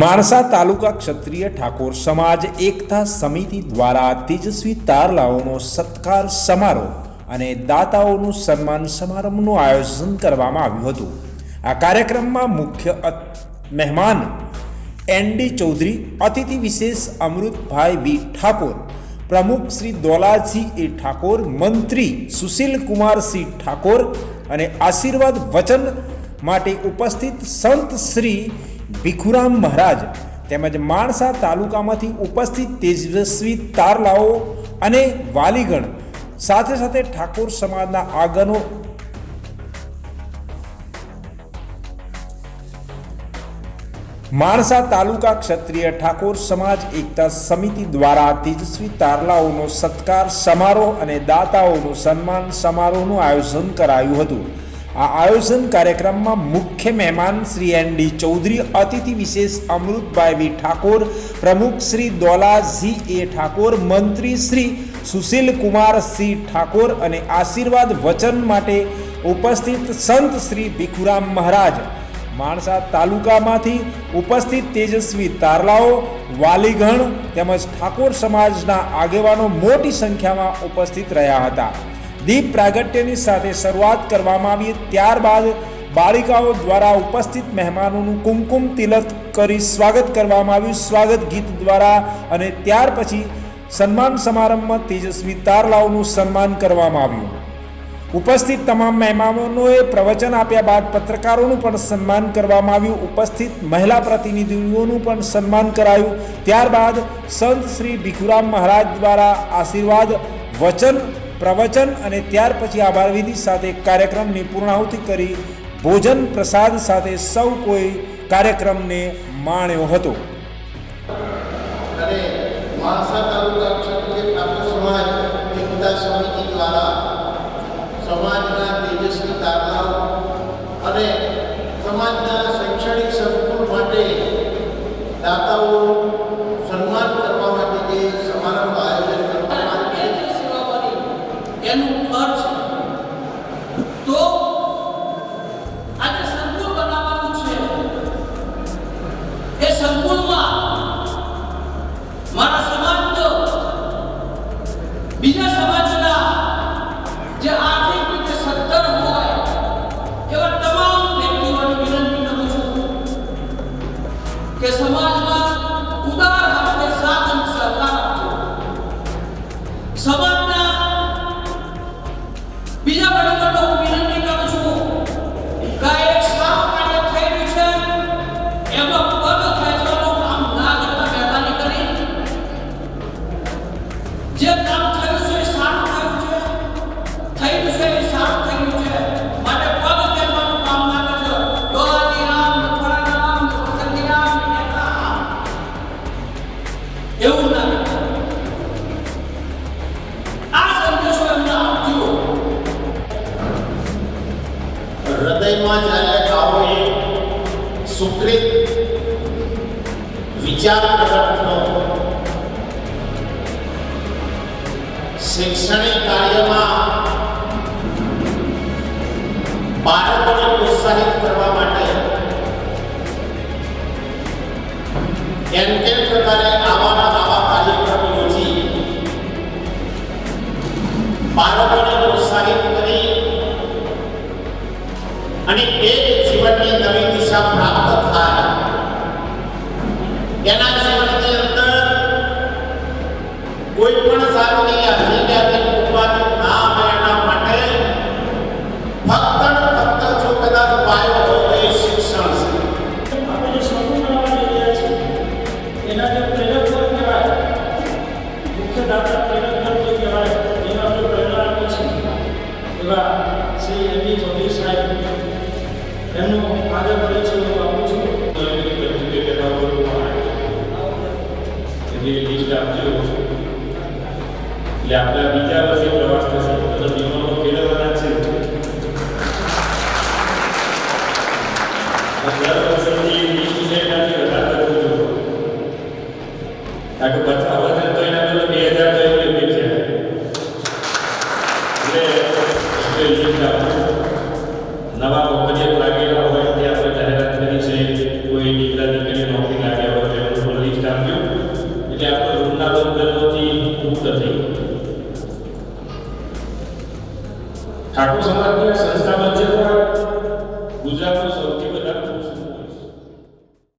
માણસા તાલુકા ક્ષત્રિય ઠાકોર સમાજ એકતા સમિતિ દ્વારા તેજસ્વી તારલાઓનો સત્કાર સમારોહ અને દાતાઓનું સન્માન સમારંભનું આયોજન કરવામાં આવ્યું હતું. આ કાર્યક્રમમાં મુખ્ય મહેમાન એનડી ચૌધરી, અતિથિ વિશેષ અમૃતભાઈ વી ઠાકોર, પ્રમુખ શ્રી દોલાજી એ ઠાકોર, મંત્રી સુશીલ કુમારસિંહ ઠાકોર અને આશીર્વાદ વચન માટે ઉપસ્થિત સંત શ્રી ભીખુરામ મહારાજ તેમજ માણસા તાલુકામાંથી ઉપસ્થિત તેજસ્વી તારલાઓ અને વાલીગણ સાથે સાથે ઠાકોર સમાજના આગનો માણસા તાલુકા ક્ષત્રિય ઠાકોર સમાજ એકતા સમિતિ દ્વારા તેજસ્વી તારલાઓનો સત્કાર સમારોહ અને દાતાઓનું સન્માન સમારોહનું આયોજન કરાયું હતું. આ આયોજન કાર્યક્રમમાં મુખ્ય મહેમાન શ્રી એન ડી ચૌધરી, અતિથિ વિશેષ અમૃતભાઈ વી ઠાકોર, પ્રમુખ શ્રી દોલાજી એ ઠાકોર, મંત્રી શ્રી સુશીલ કુમાર સી ઠાકોર અને આશીર્વાદ વચન માટે ઉપસ્થિત સંત શ્રી ભીખુરામ મહારાજ. માણસા તાલુકામાંથી ઉપસ્થિત તેજસ્વી તારલાઓ, વાલીગણ તેમજ ઠાકોર સમાજના આગેવાનો મોટી સંખ્યામાં ઉપસ્થિત રહ્યા હતા. દીપ પ્રાગટ્યની સાથે શરૂઆત કરવામાં આવી. ત્યારબાદ બાળિકાઓ દ્વારા ઉપસ્થિત મહેમાનોનું કુમકુમ તિલક કરી સ્વાગત કરવામાં આવ્યું. સ્વાગત ગીત દ્વારા અને ત્યાર પછી સન્માન સમારંભમાં તેજસ્વી તારલાઓનું સન્માન કરવામાં આવ્યું. ઉપસ્થિત તમામ મહેમાનોએ પ્રવચન આપ્યા બાદ પત્રકારોનું પણ સન્માન કરવામાં આવ્યું. ઉપસ્થિત મહિલા પ્રતિનિધિઓનું પણ સન્માન કરાયું. ત્યારબાદ સંત શ્રી ભીખુરામ મહારાજ દ્વારા આશીર્વાદ, વચન પ્રવચન અને ત્યાર પછી આભાર સાથે કાર્યક્રમની પૂર્ણાહુતિ કરી ભોજન પ્રસાદ સાથે સૌ કોઈ કાર્યક્રમને માણ્યો હતો. સમાજના તેજસ્વી તારલાઓ અને સમાજના શૈક્ષણિક સંકુલ માટે દાતાઓનું બીજા સમાજના હૃદયમાં જ્યારે આવો એક સુકૃત વિચાર પ્રગટ થયો શૈક્ષણિક કાર્યમાં બાળકોને પ્રોત્સાહિત કરવા માટે કેમ કેમ પ્રકારે આવા આવા કાર્યક્રમો યોજી બાળકોને અને એક જીવનની નવી દિશા પ્રાપ્ત થાય એના જીવનની અંદર કોઈ પણ જાતની આધ્યાત્મિક ઉપાધિ ના આવે એના માટે ફક્ત ને ફક્ત જો કદાચ પાયો હોય તો એ શિક્ષણ છે આપણે જે સમૂહ બનાવવા જઈ રહ્યા છીએ એના જે પ્રેરક વર્ગ કહેવાય મુખ્ય દાતા પ્રેરક વર્ગ જે કહેવાય એને આપણે પ્રેરણા આપી છે એવા શ્રી એમ ડી ચૌધરી સાહેબ એમનું આગળ પડે છે હું આપું છું. એની લિસ્ટ આપજો એટલે આપણા બીજા વર્ષે પ્રવાસ થશે. ઠાકોર સમાજની સંસ્થા વચ્ચે પણ ગુજરાતનું